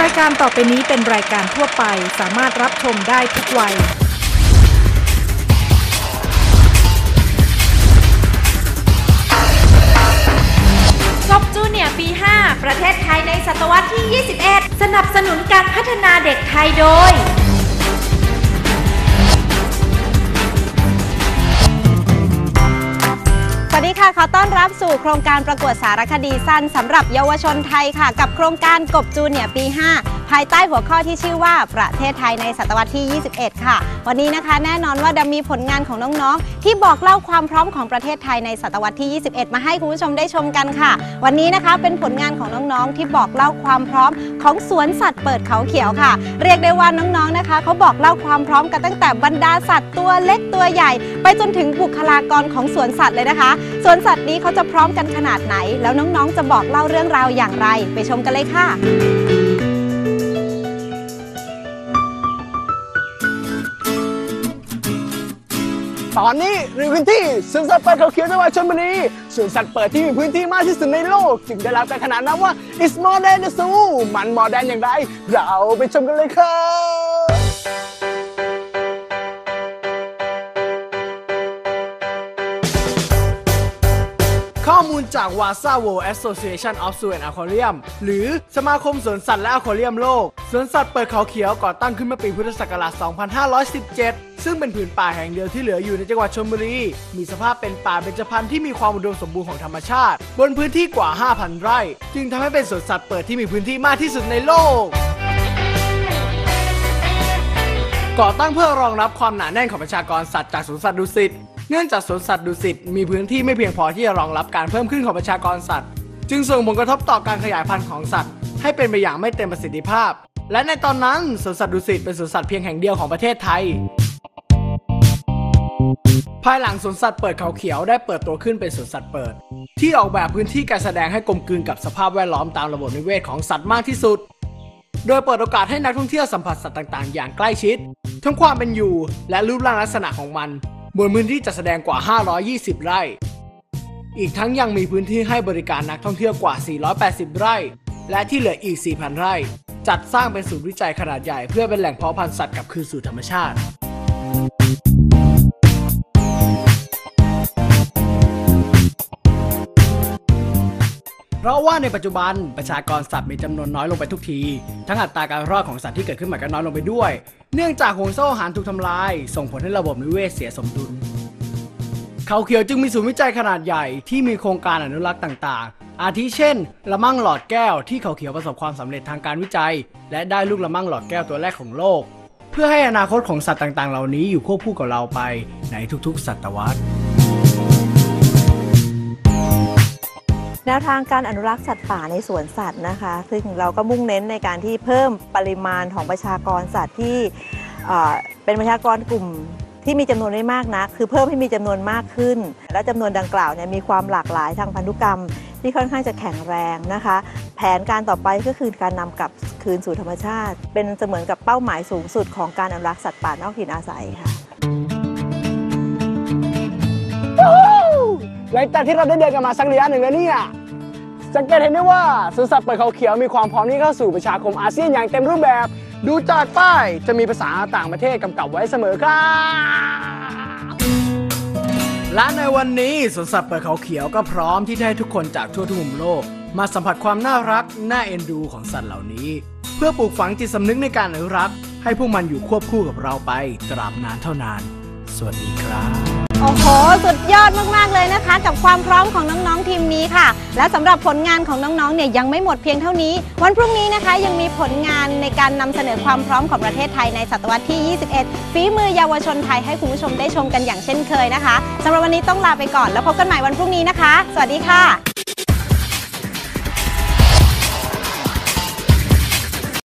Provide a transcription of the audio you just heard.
รายการต่อไปนี้เป็นรายการทั่วไปสามารถรับชมได้ทุกวัยกบจูเนียร์ปี 5 ประเทศไทยในศตวรรษที่ 21 สนับสนุนการพัฒนาเด็กไทยโดย ดีค่ะ ขอต้อนรับสู่โครงการประกวดสารคดีสั้นสำหรับเยาวชนไทยค่ะ กับโครงการกบจูเนียร์ปี 5 ภายใต้หัวข้อที่ชื่อว่าประเทศไทยในศตวรรษที่ 21 ค่ะ วันนี้นะคะ แน่นอนว่าดามีผลงานของน้องๆ ที่บอกเล่าความพร้อมของประเทศไทยในศตวรรษที่ 21 มาให้คุณผู้ชมได้ชมกันค่ะ วันนี้นะคะเป็นผลงานของน้องๆ ที่บอกเล่าความพร้อมของสวนสัตว์เปิดเขาเขียวค่ะ เรียกได้ว่าน้องๆนะคะเขาบอกเล่าความพร้อมกันตั้งแต่บรรดาสัตว์ตัวเล็กตัวใหญ่ ไปจนถึงบุคลากรของสวนสัตว์เลยนะคะสวนสัตว์นี้เขาจะพร้อมกันขนาดไหน แล้วน้องๆ จะบอกเล่าเรื่องราวอย่างไร ไปชมกันเลยค่ะตอนนี้ในพื้นที่สวนสัตว์เปิดเขาเขียวจังหวัดชลบุรีสวนสัตว์เปิดที่มีพื้นที่มากที่สุดในโลก จึงได้รับการขนานนามว่า It's more than a zoo มัน more than อย่างไร เราไปชมกันเลยครับ ข้อมูลจาก Wasa World Association of Zoo and Aquarium หรือสมาคมสวนสัตว์และอควาเรียมโลก สวนสัตว์เปิดเขาเขียวก่อตั้งขึ้นเมื่อปีพุทธศักราช 2517 ซึ่งเป็นผืนป่าแห่งเดียวที่เหลืออยู่ในจังหวัดชลบุรี มีสภาพเป็นป่าเบญจพรรณที่มีความอุดมสมบูรณ์ของธรรมชาติ บนพื้นที่กว่า 5,000 ไร่ จึงทำให้เป็นสวนสัตว์เปิดที่มีพื้นที่มากที่สุดในโลกก่อตั้งเพื่อรองรับความหนาแน่นของประชากรสัตว์จากสวนสัตว์ดุสิต เนื่องจากสวนสัตว์ดุสิตมีพื้นที่ไม่เพียงพอที่จะรองรับการเพิ่มขึ้นของประชากรสัตว์ จึงส่งผลกระทบต่อการขยายพันธุ์ของสัตว์ ให้เป็นไปอย่างไม่เต็มประสิทธิภาพ และในตอนนั้นสวนสัตว์ดุสิตเป็นสวนสัตว์เพียงแห่งเดียวของประเทศไทย ภายหลังสวนสัตว์เปิดเขาเขียวได้เปิดตัวขึ้นเป็นสวนสัตว์เปิด ที่ออกแบบพื้นที่การแสดงให้กลมกลืนกับสภาพแวดล้อมตามระบบนิเวศของสัตว์มากที่สุดโดยเปิดโอกาสให้นักท่องเที่ยวสัมผัสสัตว์ต่าง ๆ อย่างใกล้ชิด ทั้งความเป็นอยู่และรูปร่างลักษณะของมัน บนพื้นที่จัดแสดงกว่า 520 ไร่ อีกทั้งยังมีพื้นที่ให้บริการนักท่องเที่ยวกว่า 480 ไร่ และที่เหลืออีก 4,000 ไร่ จัดสร้างเป็นศูนย์วิจัยขนาดใหญ่เพื่อเป็นแหล่งเพาะพันธุ์สัตว์กลับคืนสู่ธรรมชาติ เพราะว่าในปัจจุบันประชากรสัตว์มีจำนวนน้อยลงไปทุกที ทั้งอัตราการรอดของสัตว์ที่เกิดขึ้นใหม่ก็น้อยลงไปด้วย เนื่องจากห่วงโซ่อาหารถูกทำลาย ส่งผลให้ระบบนิเวศเสียสมดุล เขาเขียวจึงมีศูนย์วิจัยขนาดใหญ่ที่มีโครงการอนุรักษ์ต่างๆ อาทิเช่น ละมั่งหลอดแก้วที่เขาเขียวประสบความสำเร็จทางการวิจัย และได้ลูกละมั่งหลอดแก้วตัวแรกของโลก เพื่อให้อนาคตของสัตว์ต่างๆ เหล่านี้อยู่ควบคู่กับเราไปในทุกๆ ศตวรรษ แนวทางการอนุรักษ์สัตว์ป่าในสวนสัตว์นะคะ ซึ่งเราก็มุ่งเน้นในการที่เพิ่มปริมาณของประชากรสัตว์ที่เป็นประชากรกลุ่มที่มีจำนวนไม่มากนักคือเพิ่มให้มีจำนวนมากขึ้น และจำนวนดังกล่าวเนี่ยมีความหลากหลายทางพันธุกรรม ที่ค่อนข้างจะแข็งแรงนะคะ แผนการต่อไปก็คือการนำกลับคืนสู่ธรรมชาติ เป็นเสมือนกับเป้าหมายสูงสุดของการอนุรักษ์สัตว์ป่านอกถิ่นอาศัยค่ะ หลังจากที่เราได้เดินกันมาสักระยะหนึ่งแล้วเนี่ยสังเกตเห็นได้ว่าสวนสัตว์เปิดเขาเขียวมีความพร้อมที่เข้าสู่ประชาคมอาเซียนอย่างเต็มรูปแบบ ดูจากป้ายจะมีภาษาต่างประเทศกำกับไว้เสมอครับและในวันนี้สวนสัตว์เปิดเขาเขียวก็พร้อมที่จะให้ทุกคนจากทั่วทุกมุมโลก มาสัมผัสความน่ารักน่าเอ็นดูของสัตว์เหล่านี้ เพื่อปลูกฝังจิตสำนึกในการอนุรักษ์ให้พวกมันอยู่ควบคู่กับเราไปตราบนานเท่านาน สวัสดีครับ โอ้โห สุดยอดมากๆเลยนะคะ กับความพร้อมของน้องๆทีมนี้ค่ะ และสำหรับผลงานของน้องๆเนี่ยยังไม่หมดเพียงเท่านี้ วันพรุ่งนี้นะคะยังมีผลงานในการนำเสนอความพร้อมของประเทศไทยในศตวรรษที่ 21 ฝีมือเยาวชนไทยให้คุณผู้ชมได้ชมกันอย่างเช่นเคยนะคะสำหรับวันนี้ต้องลาไปก่อนแล้วพบกันใหม่วันพรุ่งนี้นะคะ สวัสดีค่ะ